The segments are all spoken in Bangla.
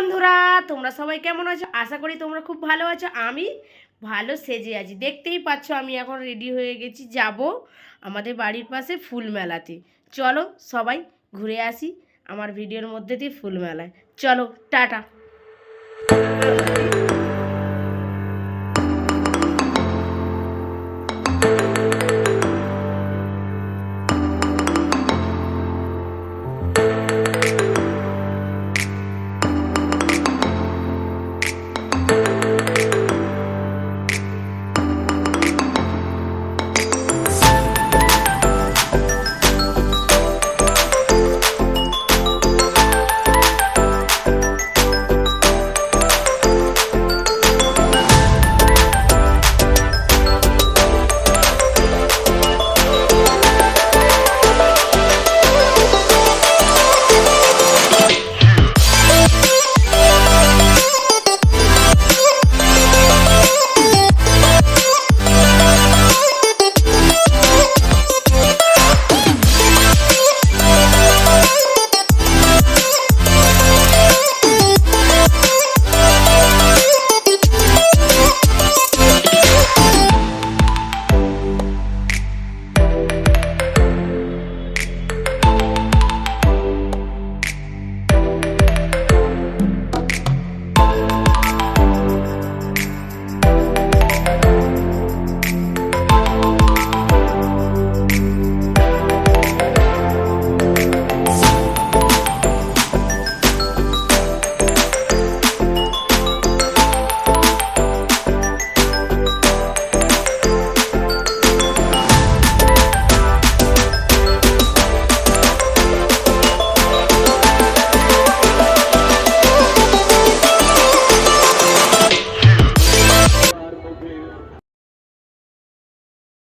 বন্ধুরা, তোমরা সবাই কেমন আছো? আশা করি তোমরা খুব ভালো আছো। আমি ভালো সেজে আছি। দেখতেই পাচ্ছ, আমি এখন রেডি হয়ে গেছি, যাব আমাদের বাড়ির পাশে ফুল মেলাতে। চলো সবাই ঘুরে আসি আমার ভিডিওর মধ্যে দিয়ে ফুল মেলায়। চলো, টাটা।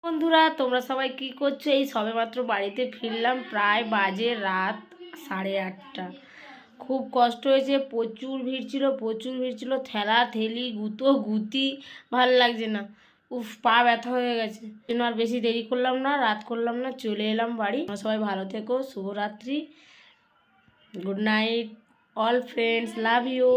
বন্ধুরা, তোমরা সবাই কি করছ? এই সবেমাত্র বাড়িতে ফিরলাম প্রায় বাজে রাত সাড়ে আটটা। খুব কষ্ট হয়েছে, প্রচুর ভিড় ছিল, প্রচুর ভিড় ছিল। ঠেলা, ঠেলি, গুঁতো, গুতি, ভালো লাগছে না। উফ, পা ব্যথা হয়ে গেছে। জন্য আর বেশি দেরি করলাম না, রাত করলাম না, চলে এলাম বাড়ি। তোমরা সবাই ভালো থেকো, শুভরাত্রি। Good night, all friends, love you.